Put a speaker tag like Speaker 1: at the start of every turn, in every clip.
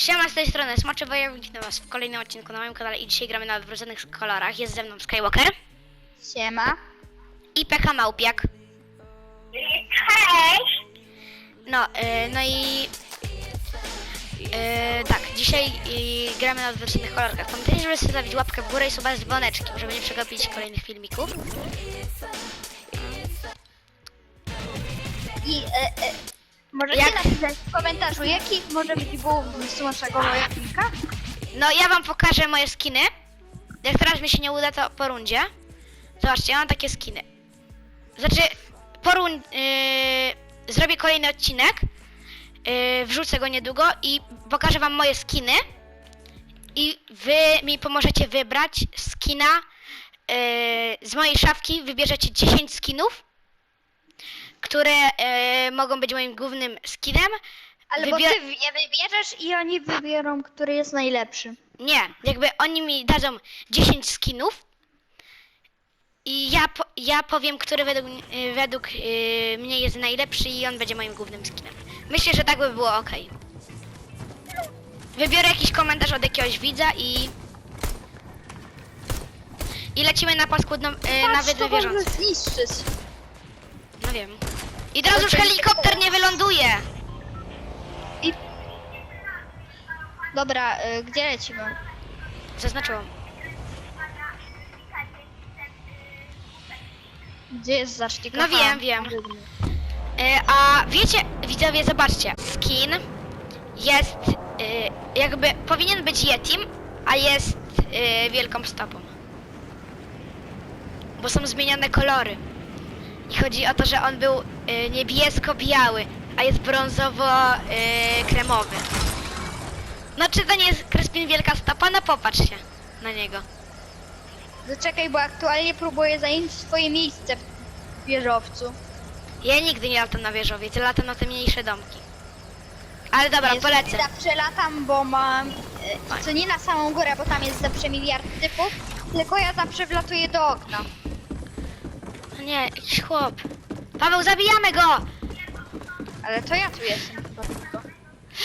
Speaker 1: Siema z tej strony, Smoczy Wojownik witam was w kolejnym odcinku na moim kanale i dzisiaj gramy na odwróconych kolorach. Jest ze mną Skywalker
Speaker 2: Siema.
Speaker 1: i PK Małpiak.
Speaker 3: Cześć!
Speaker 1: No, y, no i... y, tak, dzisiaj y, gramy na odwróconych kolorkach. Pamiętajcie, żeby zostawić łapkę w górę i suba z dzwoneczkiem, żeby nie przegapić kolejnych filmików.
Speaker 2: I e, e, możecie
Speaker 1: Jak?
Speaker 2: napisać w komentarzu, jaki może być główny z naszego wojownika?
Speaker 1: No, ja wam pokażę moje skiny. Jak teraz mi się nie uda, to po rundzie. Zobaczcie, ja mam takie skiny. Znaczy, po run... Yy, zrobię kolejny odcinek. Yy, wrzucę go niedługo i pokażę wam moje skiny. I wy mi pomożecie wybrać skina yy, z mojej szafki. Wybierzecie 10 skinów, które yy, mogą być moim głównym skinem.
Speaker 2: Albo
Speaker 1: Wybier-
Speaker 2: ty je wybierzesz i oni wybiorą, który jest najlepszy.
Speaker 1: Nie, jakby oni mi dadzą 10 skinów i ja, po, ja powiem, który według, y, według y, mnie jest najlepszy i on będzie moim głównym skinem. Myślę, że tak by było ok. Wybiorę jakiś komentarz od jakiegoś widza i... I lecimy na paskudną, y, na wydrę wierzącą.
Speaker 2: zniszczyć.
Speaker 1: No wiem. I teraz już helikopter nie wyląduje!
Speaker 2: I... Dobra, e, gdzie lecimy?
Speaker 1: Zaznaczyłam.
Speaker 2: Gdzie jest zacznik?
Speaker 1: No
Speaker 2: Aha.
Speaker 1: wiem, wiem. E, A wiecie, widzowie, zobaczcie, skin jest e, jakby powinien być Yetim, a jest e, wielką stopą. Bo są zmienione kolory. I chodzi o to, że on był e, niebiesko-biały, a jest brązowo-kremowy. No czy to nie jest Crespin wielka stopa? No popatrzcie na niego.
Speaker 2: Zaczekaj, bo aktualnie próbuję zająć swoje miejsce w wieżowcu.
Speaker 1: Ja nigdy nie latam na wieżowiec, ja latam na te mniejsze domki. Ale dobra,
Speaker 2: Jezu,
Speaker 1: polecę.
Speaker 2: Zawsze latam, bo mam... e, Co nie na samą górę, bo tam jest zawsze miliard typów, tylko ja zawsze wlatuję do okna.
Speaker 1: No nie, jakiś chłop. Paweł, zabijamy go!
Speaker 2: Ale to ja tu jestem chyba tylko.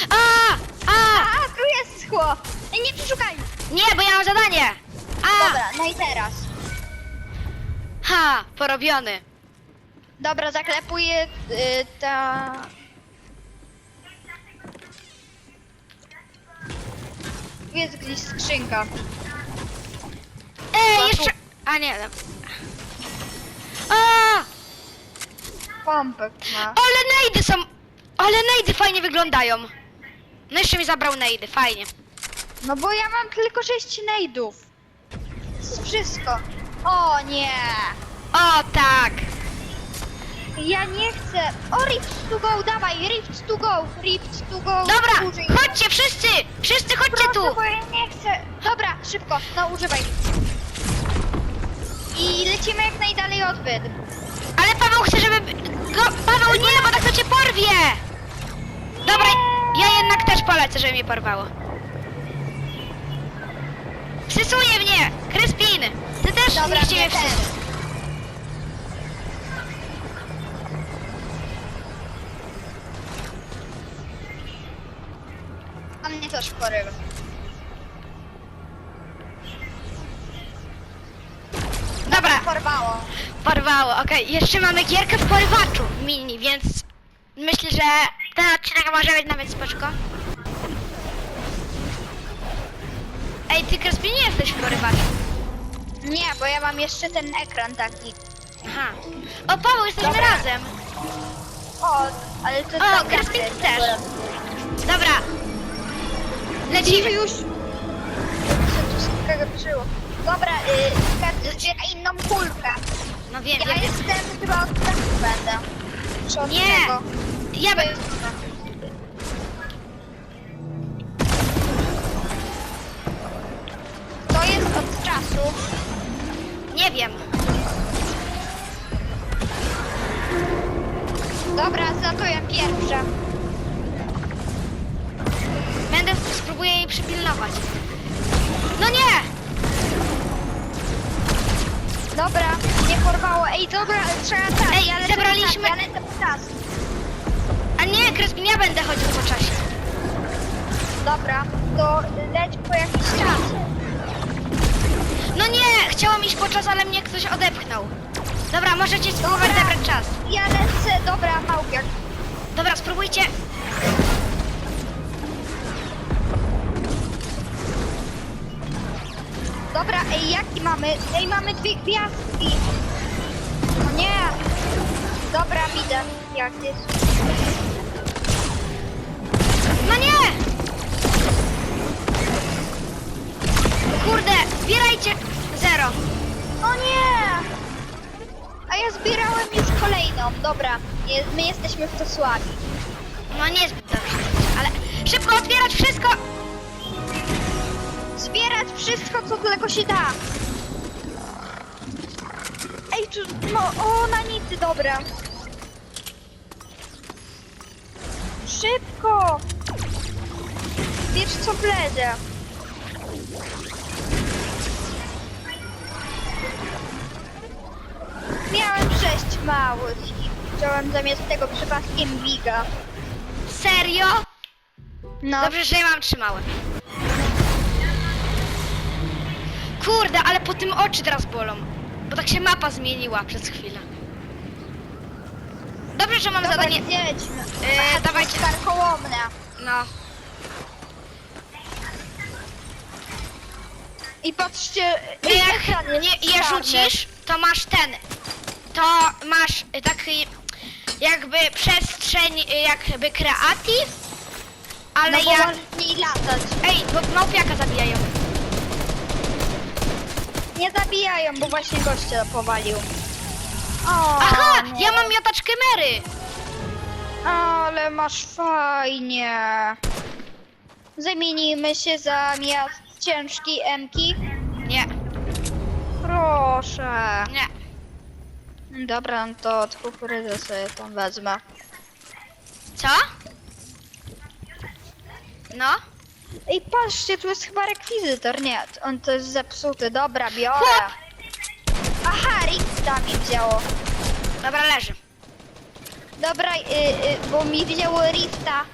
Speaker 1: A! A!
Speaker 2: A, tu jest chłop! Ej, nie przeszukaj!
Speaker 1: Nie, bo ja mam zadanie! A!
Speaker 2: Dobra, no i teraz.
Speaker 1: Ha! Porobiony.
Speaker 2: Dobra, zaklepuję y, ta... Jest gdzieś skrzynka.
Speaker 1: Ej,
Speaker 2: Chyba
Speaker 1: jeszcze...
Speaker 2: tu.
Speaker 1: A nie, dobra. A!
Speaker 2: Pompek ma.
Speaker 1: Ale nejdy są... Ale nejdy fajnie wyglądają. No jeszcze mi zabrał nejdy, fajnie.
Speaker 2: No bo ja mam tylko 6 nejdów. To jest wszystko. O nie!
Speaker 1: O tak!
Speaker 2: Ja nie chcę. O, rift to go, dawaj, rift to go, rift to go.
Speaker 1: Dobra,
Speaker 2: Użyj.
Speaker 1: chodźcie wszyscy! Wszyscy chodźcie
Speaker 2: Proszę,
Speaker 1: tu!
Speaker 2: bo ja nie chcę. Dobra, szybko, no używaj. I lecimy jak najdalej od wydm.
Speaker 1: Ale Paweł chce, żeby... Go... Paweł nie, bo tak to cię porwie! Dobra, ja jednak też polecę, żeby mnie porwało. Przysuje mnie! Kryspin! Ty też
Speaker 2: Dobra,
Speaker 1: cię
Speaker 2: mnie
Speaker 1: mnie
Speaker 2: też.
Speaker 1: wstrzymie.
Speaker 2: A mnie też porywa. Porwało.
Speaker 1: porwało, okej. Jeszcze mamy gierkę w porywaczu mini, więc myślę, że ten odcinek może być nawet spoczko. Ej, ty Kryspin nie jesteś w porywaczu.
Speaker 2: Nie, bo ja mam jeszcze ten ekran taki.
Speaker 1: Aha. O, Paweł, jesteśmy
Speaker 2: Dobra.
Speaker 1: razem.
Speaker 2: O, ale to
Speaker 1: O,
Speaker 2: tak jakby-
Speaker 1: też. Dobra. Lecimy.
Speaker 2: już. Co tu skończyło? Dobra, y, zbiera inną kulkę.
Speaker 1: No wiem,
Speaker 2: Ja
Speaker 1: wiem,
Speaker 2: jestem chyba od tego będę. Czy od
Speaker 1: Nie. Ja
Speaker 2: To
Speaker 1: bym...
Speaker 2: jest to. To jest od czasu.
Speaker 1: Nie wiem.
Speaker 2: Dobra, zlatuję pierwsza.
Speaker 1: Będę spróbuję jej przypilnować. No nie!
Speaker 2: Dobra, nie porwało. Ej, dobra, trzeba tak.
Speaker 1: Ej, zebraliśmy-
Speaker 2: po czas, po czas.
Speaker 1: A nie, Kryspin, ja będę chodził po czasie.
Speaker 2: Dobra, to leć po jakiś czas.
Speaker 1: No nie, chciałam iść po czas, ale mnie ktoś odepchnął. Dobra, możecie spróbować
Speaker 2: Dobra.
Speaker 1: zebrać czas.
Speaker 2: Ja lecę, dobra, małpiak.
Speaker 1: Dobra, spróbujcie.
Speaker 2: Dobra, ej, jaki mamy? Ej, mamy dwie gwiazdki. O nie. Dobra, widzę, jak jest.
Speaker 1: No nie! Kurde, zbierajcie zero.
Speaker 2: O nie! A ja zbierałem już kolejną. Dobra, my jesteśmy w to słabi.
Speaker 1: No niezbyt dobrze, ale szybko otwierać wszystko.
Speaker 2: Zbierać wszystko, co tylko się da. Ej, tu, no, o, na nity, dobra. Szybko! Wiesz co wlezie. Miałem sześć małych i wziąłem zamiast tego przypadkiem biga.
Speaker 1: Serio?
Speaker 2: No,
Speaker 1: Dobrze, że ja mam trzy małe. Kurde, ale po tym oczy teraz bolą. Bo tak się mapa zmieniła przez chwilę. Dobrze, że mam
Speaker 2: dobra,
Speaker 1: zadanie.
Speaker 2: jedźmy.
Speaker 1: Yy,
Speaker 2: Aha,
Speaker 1: dawajcie. No.
Speaker 2: I patrzcie,
Speaker 1: Ty jak
Speaker 2: ekran jest
Speaker 1: je
Speaker 2: czarny.
Speaker 1: rzucisz, to masz ten. To masz taki jakby przestrzeń y, jakby kreatyw, ale
Speaker 2: no bo
Speaker 1: jak...
Speaker 2: możesz w niej latać.
Speaker 1: Ej, bo małpiaka zabijają.
Speaker 2: Nie zabijają, bo właśnie gościa powalił. O,
Speaker 1: Aha,
Speaker 2: no.
Speaker 1: ja mam miotacz kemery.
Speaker 2: Ale masz fajnie. Zamienimy się zamiast ciężkiej emki.
Speaker 1: Nie,
Speaker 2: Proszę.
Speaker 1: nie.
Speaker 2: Dobra, no to od kukurydzy sobie tam wezmę.
Speaker 1: Co? No?
Speaker 2: Ej, patrzcie, tu jest chyba rekwizytor. Nie, on to jest zepsuty. Dobra, biorę. Aha, Riksta mi wzięło.
Speaker 1: Dobra, leży.
Speaker 2: Dobra, y, y, bo mi wzięło Rifta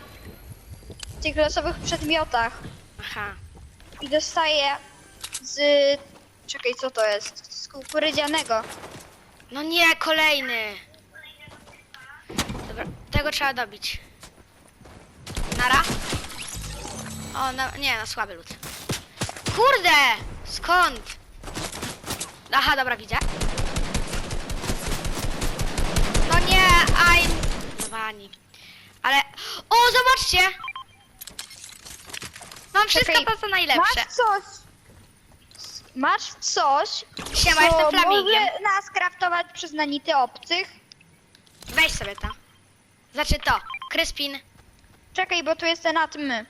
Speaker 2: w tych losowych przedmiotach
Speaker 1: Aha.
Speaker 2: i dostaję z... Czekaj, co to jest? Z kukurydzianego.
Speaker 1: No nie, kolejny. Dobra, tego trzeba dobić. Nara? O, no, nie, no słaby lód. Kurde! Skąd? Aha, dobra, widzę. No nie, aj... Wani. Ale... O, zobaczcie! Mam wszystko
Speaker 2: Czekaj,
Speaker 1: to, co najlepsze.
Speaker 2: Masz coś... Masz coś,
Speaker 1: Siema,
Speaker 2: co
Speaker 1: jestem flamingiem.
Speaker 2: może nas kraftować przez nanity obcych?
Speaker 1: Weź sobie to. Znaczy to. Kryspin.
Speaker 2: Czekaj, bo tu jest ten atmy.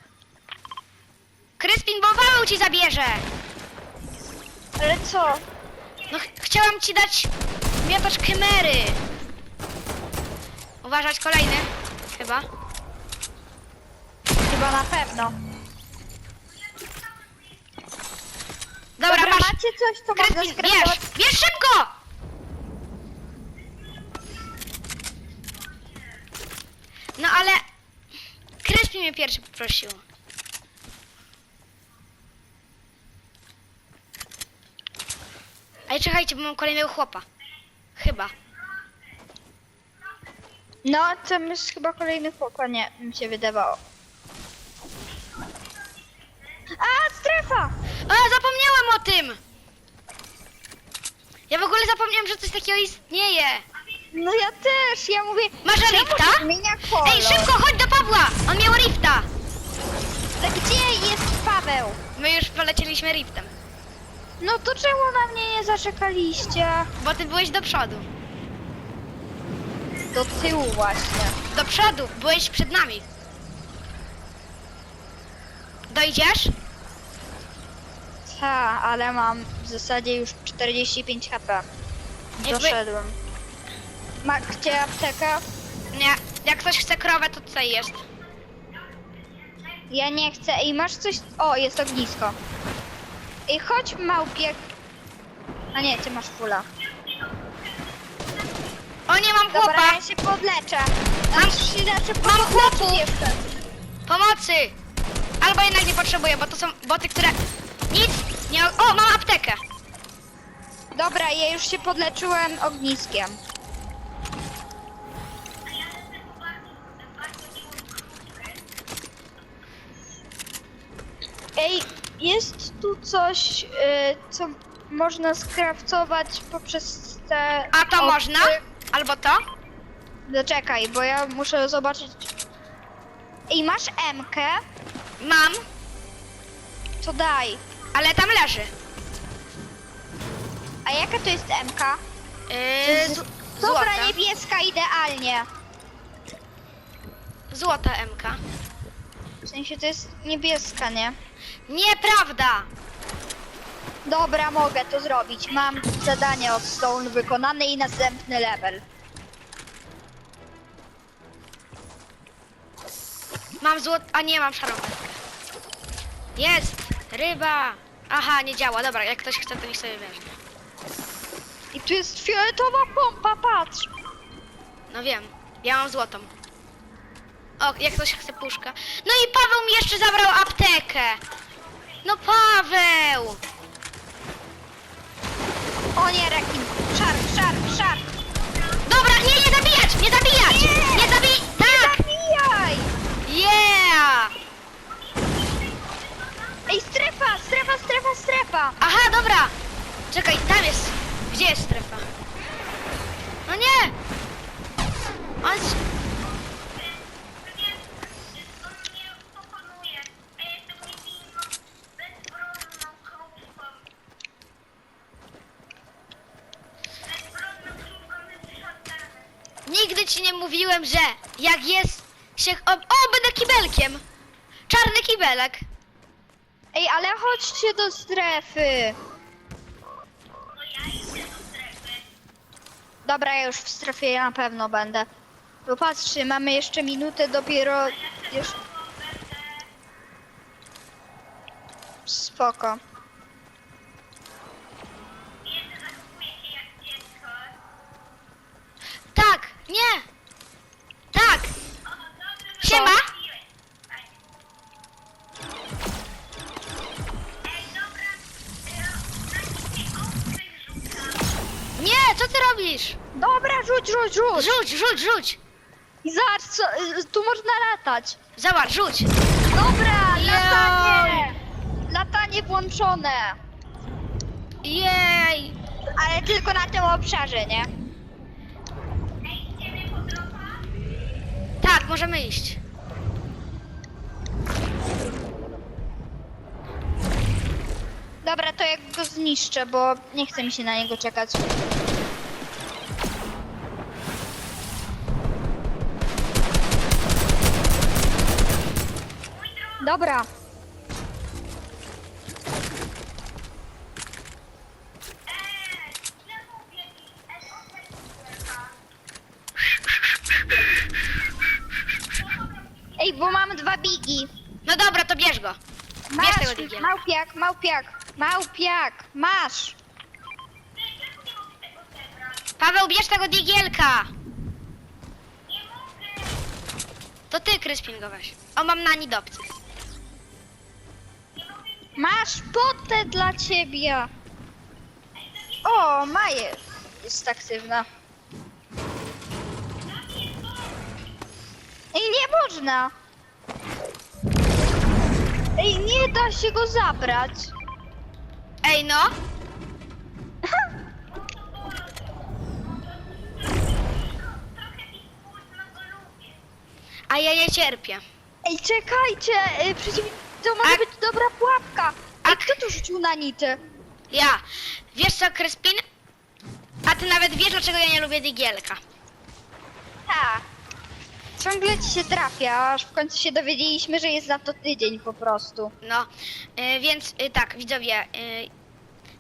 Speaker 1: Kryspin, bo Paweł ci zabierze!
Speaker 2: Ale co?
Speaker 1: No ch chciałam ci dać miotacz kemery. Uważać kolejny. Chyba.
Speaker 2: Chyba na pewno.
Speaker 1: Dobra,
Speaker 2: Dobra,
Speaker 1: masz.
Speaker 2: macie coś, co
Speaker 1: Kryspin, bierz!
Speaker 2: skraftować?
Speaker 1: Bierz szybko! No ale... Kryspin mnie pierwszy poprosił. Ej, czekajcie, bo mam kolejnego chłopa. Chyba.
Speaker 2: No, to jest chyba kolejny chłopa, nie, mi się wydawało. A, strefa!
Speaker 1: A, zapomniałam o tym! Ja w ogóle zapomniałam, że coś takiego istnieje.
Speaker 2: No ja też, ja mówię...
Speaker 1: Masz rifta?
Speaker 2: się Zmienia kolor.
Speaker 1: Ej, szybko, chodź do Pawła! On miał rifta!
Speaker 2: Ale Gdzie jest Paweł?
Speaker 1: My już polecieliśmy riftem,
Speaker 2: No to czemu na mnie nie zaczekaliście?
Speaker 1: bo ty byłeś do przodu.
Speaker 2: Do tyłu właśnie.
Speaker 1: Do przodu, byłeś przed nami. Dojdziesz?
Speaker 2: Ta, ale mam w zasadzie już 45 HP.
Speaker 1: Jakby-
Speaker 2: Doszedłem. Macie aptekę?
Speaker 1: Nie. Jak ktoś chce krowę, to tutaj jest.
Speaker 2: Ja nie chcę. Ej, masz coś... O, jest ognisko. Ej, chodź małpie. A nie, ty masz fula.
Speaker 1: O, nie mam
Speaker 2: Dobra,
Speaker 1: chłopa!
Speaker 2: ja się podleczę.
Speaker 1: Mam-
Speaker 2: Mam się leczę
Speaker 1: mam chłopu.
Speaker 2: jeszcze.
Speaker 1: Pomocy! albo jednak nie potrzebuję, bo to są boty, które nic nie... O, mam aptekę.
Speaker 2: Dobra, ja już się podleczyłem ogniskiem. Ej, jest tu coś, y, co można skraftować poprzez te...
Speaker 1: A to można? Albo to?
Speaker 2: Zaczekaj, bo ja muszę zobaczyć... Ej, masz M-kę?
Speaker 1: Mam,
Speaker 2: To daj.
Speaker 1: ale tam leży.
Speaker 2: A jaka to jest M-ka?
Speaker 1: Yy, z,
Speaker 2: Dobra,
Speaker 1: złota.
Speaker 2: niebieska idealnie.
Speaker 1: Złota MK.
Speaker 2: W sensie to jest niebieska, nie?
Speaker 1: Nieprawda!
Speaker 2: Dobra, mogę to zrobić. Mam zadanie od Stone wykonane i następny level.
Speaker 1: Mam złot... A nie, mam szarą wędkę. Jest! Ryba! Aha, nie działa. Dobra, jak ktoś chce, to niech sobie weźmie.
Speaker 2: I tu jest fioletowa pompa, patrz.
Speaker 1: No wiem. Ja mam złotą. O, jak ktoś chce puszka. No i Paweł mi jeszcze zabrał aptekę! No Paweł!
Speaker 2: O nie, rekin. Szarp, szarp, szarp.
Speaker 1: Dobra, nie, nie zabijać! Nie zabijać!
Speaker 2: Nie!
Speaker 1: Nie zabij... Tak!
Speaker 2: Zabijaj!
Speaker 1: Yeah!
Speaker 2: Ej, strefa, strefa, strefa, strefa.
Speaker 1: Aha, dobra! Czekaj, tam jest. Gdzie jest strefa? No nie! On... Nigdy ci nie mówiłem, że jak jest się... O, o będę kibelkiem! Czarny kibelek.
Speaker 2: Ej, ale chodźcie do strefy. Dobra, ja już w strefie na pewno będę. Bo patrzcie, mamy jeszcze minutę dopiero... Już... Spoko.
Speaker 1: Ty robisz?
Speaker 2: Dobra, rzuć, rzuć, rzuć.
Speaker 1: Rzuć, rzuć, rzuć!
Speaker 2: I zobacz, co, y, tu można latać.
Speaker 1: Zobacz, rzuć!
Speaker 2: Dobra,
Speaker 1: Jej.
Speaker 2: latanie. Latanie włączone.
Speaker 1: Jej!
Speaker 2: Ale tylko na tym obszarze, nie?
Speaker 1: Tak, możemy iść.
Speaker 2: Dobra, to jak go zniszczę, bo nie chce mi się na niego czekać. Dobra. Ej, bo mam dwa bigi.
Speaker 1: No dobra, to bierz go. Bierz tego digiela.
Speaker 2: małpiak, małpiak, małpiak, masz.
Speaker 1: Paweł, bierz tego digielka! To ty, Kryspin, go weź. O, mam na nidobcy.
Speaker 2: Masz potę dla ciebie. O, Majer jest aktywna. Ej, nie można. Ej, nie da się go zabrać.
Speaker 1: Ej, no! A ja nie cierpię.
Speaker 2: Ej, czekajcie, y, przeciw... to może
Speaker 1: A-
Speaker 2: być dobra pułapka.
Speaker 1: A-
Speaker 2: kto tu rzucił na nity?
Speaker 1: Ja. Wiesz co, Kryspin? A ty nawet wiesz, dlaczego ja nie lubię digielka.
Speaker 2: Tak. Ciągle ci się trafia, aż w końcu się dowiedzieliśmy, że jest na to tydzień po prostu.
Speaker 1: No, y, więc y, tak, widzowie. Y,
Speaker 2: I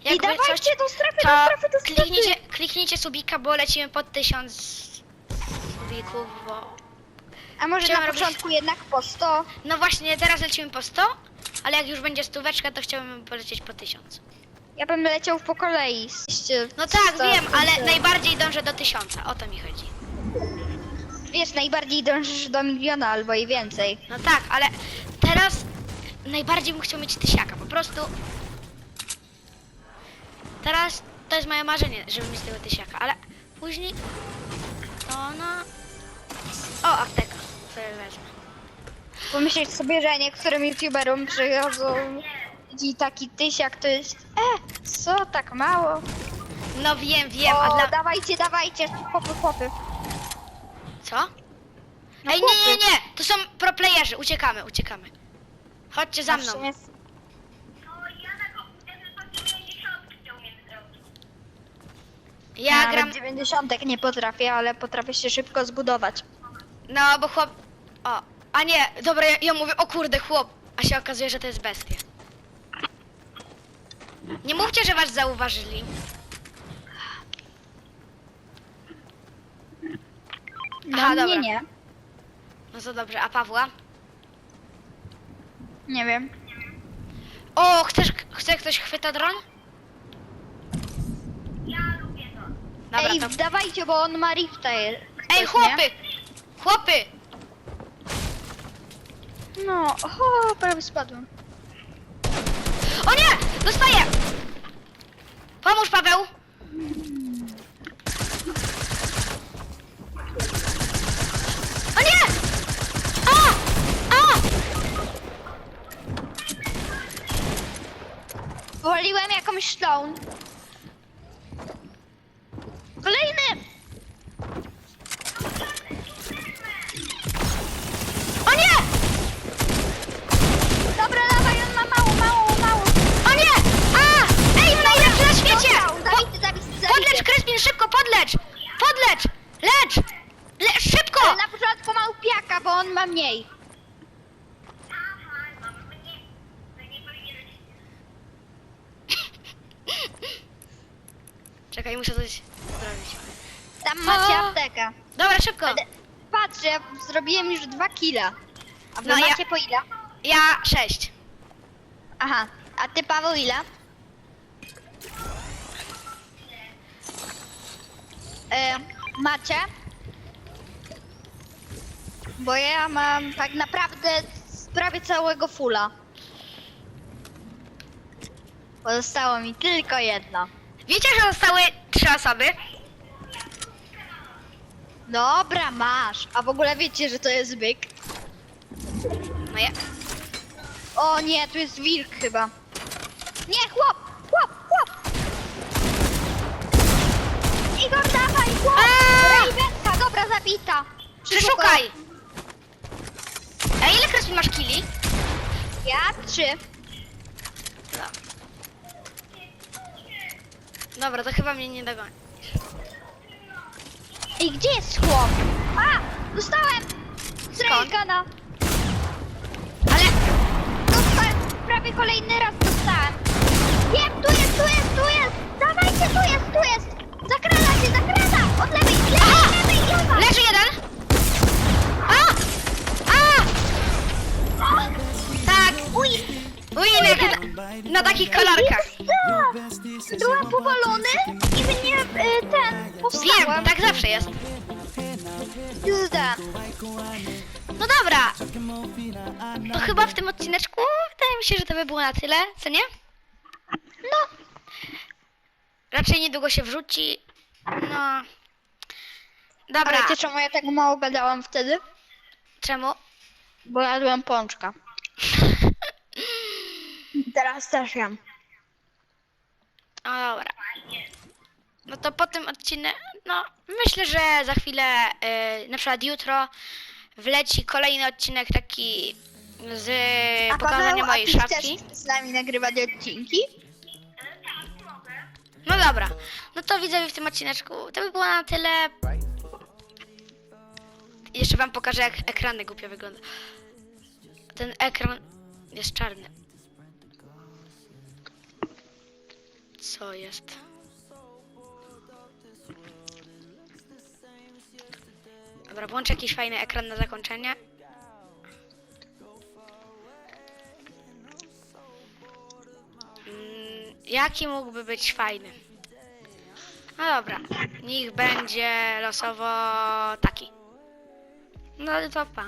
Speaker 1: jakby
Speaker 2: dawajcie do strefy,
Speaker 1: to
Speaker 2: strefy, do strefy.
Speaker 1: kliknijcie, kliknijcie subika, bo lecimy pod tysiąc subików, bo...
Speaker 2: A może
Speaker 1: Chciałam
Speaker 2: na
Speaker 1: robić-
Speaker 2: początku jednak po 100?
Speaker 1: No właśnie, teraz lecimy po 100, ale jak już będzie stóweczka, to chciałbym polecieć po 1000.
Speaker 2: Ja bym leciał po kolei. Ście-
Speaker 1: No tak,
Speaker 2: sto-
Speaker 1: wiem, ale
Speaker 2: sto-
Speaker 1: najbardziej dążę do 1000, o to mi chodzi.
Speaker 2: Wiesz, najbardziej dążysz do miliona albo i więcej.
Speaker 1: No tak, ale teraz najbardziej bym chciał mieć tysiaka, po prostu. Teraz to jest moje marzenie, żeby mieć tego tysiaka, ale później to no... O, apteka, sobie wezmę.
Speaker 2: Sobie, że niektórym youtuberom przychodzą i taki tysiak to jest... E, co, tak mało?
Speaker 1: No wiem, wiem,
Speaker 2: o,
Speaker 1: a dla...
Speaker 2: dawajcie, dawajcie, chłopy, chłopy.
Speaker 1: Co?
Speaker 2: No
Speaker 1: Ej, nie, nie, nie, to są pro playerzy, uciekamy, uciekamy. Chodźcie za mną. Ja
Speaker 2: Nawet
Speaker 1: gram,
Speaker 2: 90 nie potrafię, ale potrafię się szybko zbudować.
Speaker 1: No bo chłop... O, a nie, dobra, ja, ja mówię, o kurde, chłop, a się okazuje, że to jest bestia. Nie mówcie, że was zauważyli.
Speaker 2: No
Speaker 1: Aha,
Speaker 2: mnie
Speaker 1: dobra.
Speaker 2: nie.
Speaker 1: No to dobrze, a Pawła?
Speaker 2: Nie wiem.
Speaker 1: O, chcesz, chce ktoś chwyta dron? Dobra,
Speaker 2: Ej,
Speaker 1: to...
Speaker 2: dawajcie, bo on ma rifta. je-
Speaker 1: Ej,
Speaker 2: ktoś, nie?
Speaker 1: Chłopy!
Speaker 2: No, o, prawie spadłem.
Speaker 1: O nie! Dostaję! Pomóż, Paweł! O nie! A! A!
Speaker 2: Woliłem jakąś stone. Kolejny!
Speaker 1: O nie!
Speaker 2: Dobra, dawaj, on ma mało, mało, mało.
Speaker 1: O nie! A! Ej, najlepszy na świecie!
Speaker 2: Dostał,
Speaker 1: Po,
Speaker 2: Zabity, zabity,
Speaker 1: podlecz,
Speaker 2: zabity.
Speaker 1: Kryspin, szybko, podlecz! Podlecz! Lecz! Le, szybko!
Speaker 2: Ale na początku ma upiaka, bo on ma mniej.
Speaker 1: Czekaj, muszę coś zrobić.
Speaker 2: Tam macie
Speaker 1: O!
Speaker 2: aptekę.
Speaker 1: Dobra, szybko!
Speaker 2: Patrz, ja zrobiłem już dwa killa. A wy
Speaker 1: No ja-
Speaker 2: macie po ile?
Speaker 1: Ja sześć.
Speaker 2: Aha, a ty Paweł ile? E, macie? Bo ja mam tak naprawdę prawie całego fulla. Pozostało mi tylko jedno.
Speaker 1: Wiecie, że zostały trzy osoby?
Speaker 2: Dobra, masz. A w ogóle wiecie, że to jest byk?
Speaker 1: No ja...
Speaker 2: O nie, tu jest wilk chyba. Nie, chłop! Chłop, chłop! Igor, dawaj, chłop! Ravenka, dobra, zabita.
Speaker 1: Przeszukaj! A ile Kryspin masz kili?
Speaker 2: Ja trzy.
Speaker 1: Dobra, to chyba mnie nie dogoni.
Speaker 2: I gdzie jest chłop? A! Dostałem!
Speaker 1: Skąd?
Speaker 2: Railguna.
Speaker 1: Ale...
Speaker 2: Dostałem, prawie kolejny raz dostałem. Wiem, tu jest, tu jest, tu jest! Dawajcie, tu jest, tu jest! Zakrada się, zakrada! Od lewej, lewej, lewej, lewa!
Speaker 1: Leży jeden! Winek na, na takich kolorkach.
Speaker 2: Jest! Byłem powalony i mnie y, ten powstałem.
Speaker 1: Wiem, tak zawsze jest.
Speaker 2: Juda.
Speaker 1: No dobra. To chyba w tym odcineczku wydaje mi się, że to by było na tyle, co nie?
Speaker 2: No,
Speaker 1: Raczej niedługo się wrzuci. No. Dobra.
Speaker 2: ale wiecie czemu ja tak mało gadałam wtedy?
Speaker 1: Czemu?
Speaker 2: Bo jadłem pączka. Teraz też jem.
Speaker 1: O, dobra. No to po tym odcinek, no myślę, że za chwilę, yy, na przykład jutro wleci kolejny odcinek taki z pokazaniem mojej
Speaker 2: ty
Speaker 1: szafki.
Speaker 2: chcesz z nami nagrywać odcinki?
Speaker 1: No dobra, no to widzę w tym odcineczku. To by było na tyle. Jeszcze wam pokażę, jak ekrany głupio wygląda. Ten ekran jest czarny. Co jest? Dobra, włączę jakiś fajny ekran na zakończenie. Mm, Jaki mógłby być fajny? No dobra, niech będzie losowo taki. No to pa.